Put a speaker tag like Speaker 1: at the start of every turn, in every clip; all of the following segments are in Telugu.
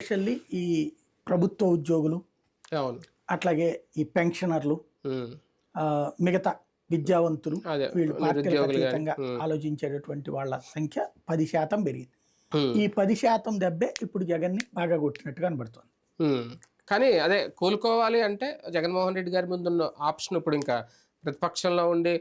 Speaker 1: ఎస్పెషల్లీ ఈ ప్రభుత్వ ఉద్యోగులు
Speaker 2: అవును.
Speaker 1: అట్లాగే ఈ పెన్షనర్లు మిగతా విద్యావంతులు వీళ్ళు పార్టీలకు అతీతంగా ఆలోచించేటటువంటి వాళ్ళ సంఖ్య పది శాతం పెరిగింది. ఈ పది శాతం దెబ్బే ఇప్పుడు జగన్ని బాగా కొట్టినట్టు కనబడుతోంది.
Speaker 2: కానీ అదే కోలుకోవాలి అంటే జగన్మోహన్ రెడ్డి గారి ముందు ఉన్న ఆప్షన్ ఇప్పుడు ఇంకా ప్రతిపక్షంలో ఉండి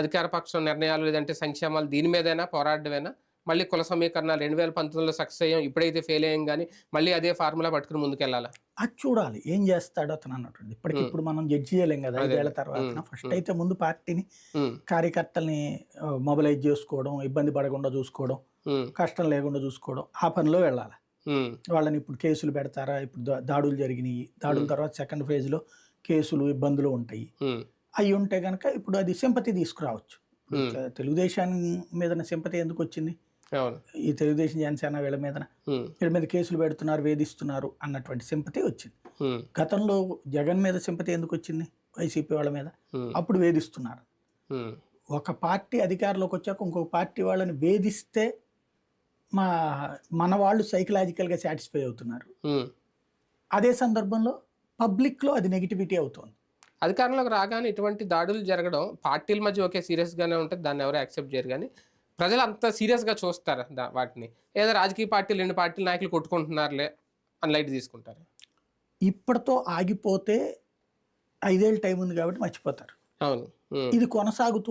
Speaker 2: అధికార పక్షం నిర్ణయాలు లేదంటే సంక్షేమాలు దీని మీదైనా పోరాడమేనా మళ్ళీ కుల సమీకరణాలు రెండు వేల పంతొమ్మిదిలో సక్సెస్ అయ్యాం ఇప్పుడైతే ఫెయిల్ అయ్యాం కానీ మళ్ళీ అదే ఫార్ములా పట్టుకుని ముందుకెళ్ళాలా?
Speaker 1: అది చూడాలి ఏం చేస్తాడో అతను అన్నట్టు ఇప్పటికిప్పుడు మనం జడ్జి చేయలేం కదా ఐదేళ్ళ తర్వాత. ఫస్ట్ అయితే ముందు పార్టీని. కార్యకర్తల్ని మొబిలైజ్ చేసుకోవడం ఇబ్బంది పడకుండా చూసుకోవడం. కష్టం లేకుండా చూసుకోవడం ఆ పనిలో వెళ్ళాలి. వాళ్ళని ఇప్పుడు కేసులు పెడతారా? ఇప్పుడు దాడులు జరిగినాయి. దాడుల తర్వాత సెకండ్ ఫేజ్లో కేసులు ఇబ్బందులు ఉంటాయి. అవి ఉంటే కనుక ఇప్పుడు అది సింపతి తీసుకురావచ్చు.
Speaker 2: Hmm.
Speaker 1: తె- తెలుగుదేశం మీద సింపతి ఎందుకు వచ్చింది? ఈ తెలుగుదేశం జనసేన వీళ్ళ మీద. వీళ్ళ మీద కేసులు పెడుతున్నారు వేధిస్తున్నారు అన్నటువంటి సింపతి వచ్చింది. గతంలో జగన్ మీద సింపతి ఎందుకు వచ్చింది వైసీపీ వాళ్ళ మీద. అప్పుడు వేధిస్తున్నారు. ఒక పార్టీ అధికారంలోకి వచ్చాక ఇంకొక పార్టీ వాళ్ళని వేధిస్తే మా మన వాళ్ళు సైకలాజికల్గా సాటిస్ఫై అవుతున్నారు. అదే సందర్భంలో పబ్లిక్లో అది నెగిటివిటీ అవుతుంది
Speaker 2: అధికారంలోకి రాగానే ఇటువంటి దాడులు జరగడం పార్టీల మధ్య ఒకే సీరియస్గానే ఉంటుంది దాన్ని ఎవరు యాక్సెప్ట్ చేయరు కానీ ప్రజలు అంత సీరియస్గా చూస్తారు వాటిని. ఏదో రాజకీయ పార్టీలు రెండు పార్టీల నాయకులు కొట్టుకుంటున్నారులే అని లైట్ తీసుకుంటారు.
Speaker 1: ఇప్పటితో ఆగిపోతే ఐదేళ్ళు టైం ఉంది కాబట్టి మర్చిపోతారు.
Speaker 2: అవును.
Speaker 1: ఇది కొనసాగుతూ